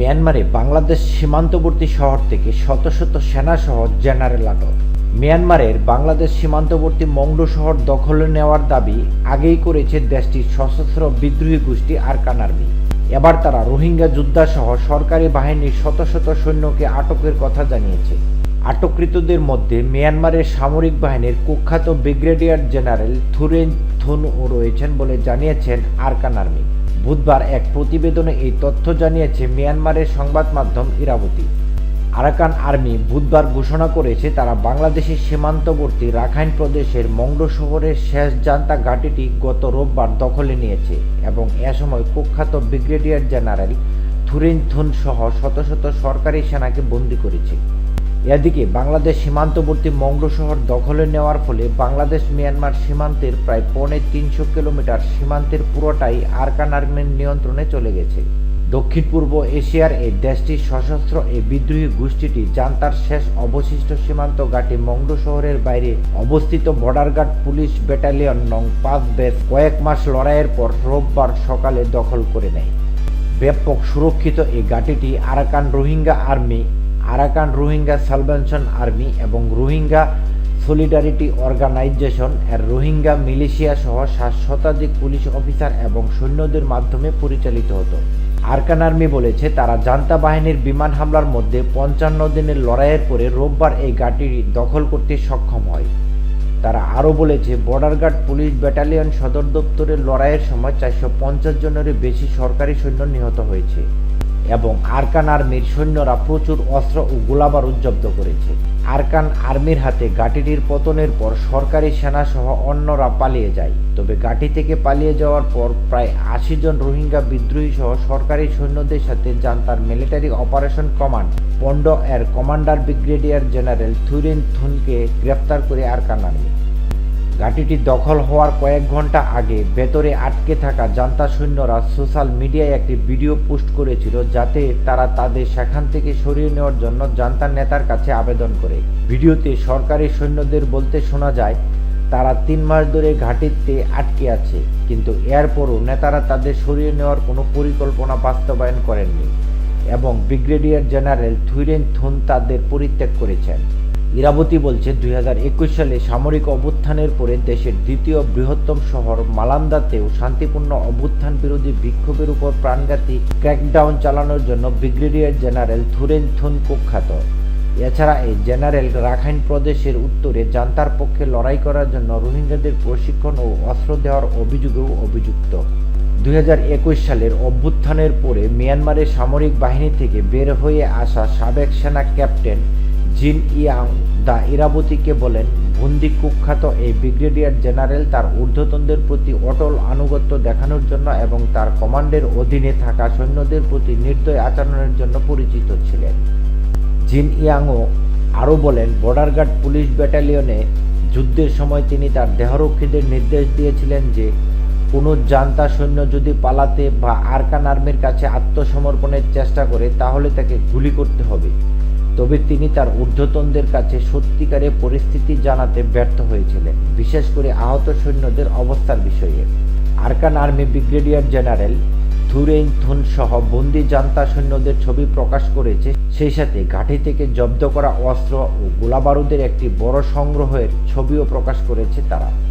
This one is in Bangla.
মিয়ানমারে বাংলাদেশ সীমান্তবর্তী শহর থেকে শত শত সেনাসহ জেনারেল আটক। মিয়ানমারের বাংলাদেশ সীমান্তবর্তী মংডু শহর দখলে নেওয়ার দাবি আগেই করেছে দেশটির সশস্ত্র বিদ্রোহী গোষ্ঠী আরকান আর্মি। এবার তারা রোহিঙ্গা যোদ্ধাসহ সরকারি বাহিনীর শত শত সৈন্যকে আটকের কথা জানিয়েছে। আটককৃতদের মধ্যে মিয়ানমারের সামরিক বাহিনীর কুখ্যাত ব্রিগেডিয়ার জেনারেল থুরেন থুনও রয়েছেন বলে জানিয়েছেন আরকান আর্মি। বুধবার এক প্রতিবেদনে এই তথ্য জানিয়েছে মিয়ানমারের সংবাদ মাধ্যম ইরাবতী। আরাকান আর্মি বুধবার ঘোষণা করেছে তারা বাংলাদেশের সীমান্তবর্তী রাখাইন প্রদেশের মংডো শহরের শেষ জান্তা ঘাটিটি গত রোববার দখলে নিয়েছে এবং এ সময় কুখ্যাত ব্রিগেডিয়ার জেনারেল থুরিন থুন সহ শত শত সরকারি সেনাকে বন্দী করেছে। এদিকে বাংলাদেশ সীমান্তবর্তী মংডো শহর দখলে নেওয়ার ফলে বাংলাদেশ মিয়ানমার সীমান্তের প্রায় পৌনে তিনশো কিলোমিটার সীমান্তের পুরোটাই আরকান আর্মির নিয়ন্ত্রণে চলে গেছে। দক্ষিণ পূর্ব এশিয়ার এই দেশটির সশস্ত্র এই বিদ্রোহী গোষ্ঠীটি জান্তার শেষ অবশিষ্ট সীমান্ত ঘাটি মংডো শহরের বাইরে অবস্থিত বর্ডার গার্ড পুলিশ ব্যাটালিয়ন নং পাঁচ বেস কয়েক মাস লড়াইয়ের পর রোববার সকালে দখল করে নেয়। ব্যাপক সুরক্ষিত এই ঘাটিটি Arakan Rohingya army Arakan Rohingya salvation army এবং রোহিঙ্গা সলিডারিটি অর্গানাইজেশন এর রোহিঙ্গা মিলিশিয়া সহ সাত শতাধিক পুলিশ অফিসার এবং সৈন্যদের মাধ্যমে পরিচালিত হতো। আরকান আর্মি বলেছে, তারা জান্তা বাহিনীর বিমান হামলার মধ্যে পঞ্চান্ন দিনের লড়াইয়ের পরে রোববার এই ঘাঁটি দখল করতে সক্ষম হয়। তারা আরও বলেছে, বর্ডার গার্ড পুলিশ ব্যাটালিয়ন সদর দপ্তরের লড়াইয়ের সময় চারশো পঞ্চাশ জনেরও বেশি সরকারি সৈন্য নিহত হয়েছে। এবং আরকান আর্মির সৈন্যরা প্রচুর অস্ত্র ও গোলাবারুদ জব্দ করেছে। আরকান আর্মির হাতে ঘাঁটিটির পতনের পর সরকারি সেনা সহ অন্যরা পালিয়ে যায়। তবে ঘাঁটি থেকে পালিয়ে যাওয়ার পর প্রায় আশি জন রোহিঙ্গা বিদ্রোহী সহ সরকারি সৈন্যদের সাথে যান তার মিলিটারি অপারেশন কমান্ড। পন্ড এর কমান্ডার ব্রিগেডিয়ার জেনারেল থুরিন থুনকে গ্রেফতার করে আরকান আর্মি। ঘাঁটিটি দখল হওয়ার কয়েক ঘণ্টা আগে ভেতরে আটকে থাকা জান্তা সৈন্যরা সোশ্যাল মিডিয়ায় একটি ভিডিও পোস্ট করেছিল যাতে তারা তাদের সেখান থেকে সরিয়ে নেওয়ার জন্য জান্তা নেতার কাছে আবেদন করে। ভিডিওতে সরকারি সৈন্যদের বলতে শোনা যায়, তারা তিন মাস ধরে ঘাটিতে আটকে আছে, কিন্তু এরপরও নেতারা তাদের সরিয়ে নেওয়ার কোনো পরিকল্পনা বাস্তবায়ন করেননি এবং ব্রিগেডিয়ার জেনারেল থুইরেন থুন তাদের পরিত্যাগ করেছেন। ইরাবতী বলছে, দুই হাজার একুশ সালে সামরিক অভ্যুত্থানের পরে দেশের দ্বিতীয় বৃহত্তম শহর মালান্দাতেও শান্তিপূর্ণ অভ্যুত্থান বিরোধী বিক্ষোভের উপর প্রাণঘাতী ক্র্যাকডাউন চালানোর জন্য ব্রিগেডিয়ার জেনারেল থুরেন থুন কুখ্যাত। এছাড়া এই জেনারেল রাখাইন প্রদেশের উত্তরে জান্তার পক্ষে লড়াই করার জন্য রোহিঙ্গাদের প্রশিক্ষণ ও অস্ত্র দেওয়ার অভিযোগেও অভিযুক্ত। দুই হাজার একুশ সালের অভ্যুত্থানের পরে মিয়ানমারের সামরিক বাহিনী থেকে বের হয়ে আসা সাবেক সেনা ক্যাপ্টেন জিন ইয়াং দা ইরাবতীকে বলেন বন্দি কুখ্যাত এই ব্রিগেডিয়ার জেনারেল তার ঊর্ধ্বতনদের প্রতি অটল আনুগত্য দেখানোর জন্য এবং তার কমান্ডের অধীনে থাকা সৈন্যদের প্রতি নির্দয় আচরণের জন্য পরিচিত ছিলেন। জিন ইয়াংও আরও বলেন, বর্ডার গার্ড পুলিশ ব্যাটালিয়নে যুদ্ধের সময় তিনি তার দেহরক্ষীদের নির্দেশ দিয়েছিলেন যে, কোনো জান্তা সৈন্য যদি পালাতে বা আরকান আর্মির কাছে আত্মসমর্পণের চেষ্টা করে, তাহলে তাকে গুলি করতে হবে। তবে তিনি তার ঊর্ধ্বতনদের কাছে সত্যিকারে পরিস্থিতি জানাতে ব্যর্থ হয়েছিলেন, বিশেষ করে আহত সৈন্যদের অবস্থার বিষয়ে। Arakan army brigadier general Thurein Thun সহ বন্দি জান্তা সৈন্যদের ছবি প্রকাশ করেছে। সেই সাথে ঘাঁটি থেকে জব্দ করা অস্ত্র ও গোলাবারুদের একটি বড় সংগ্রহের ছবিও প্রকাশ করেছে তারা।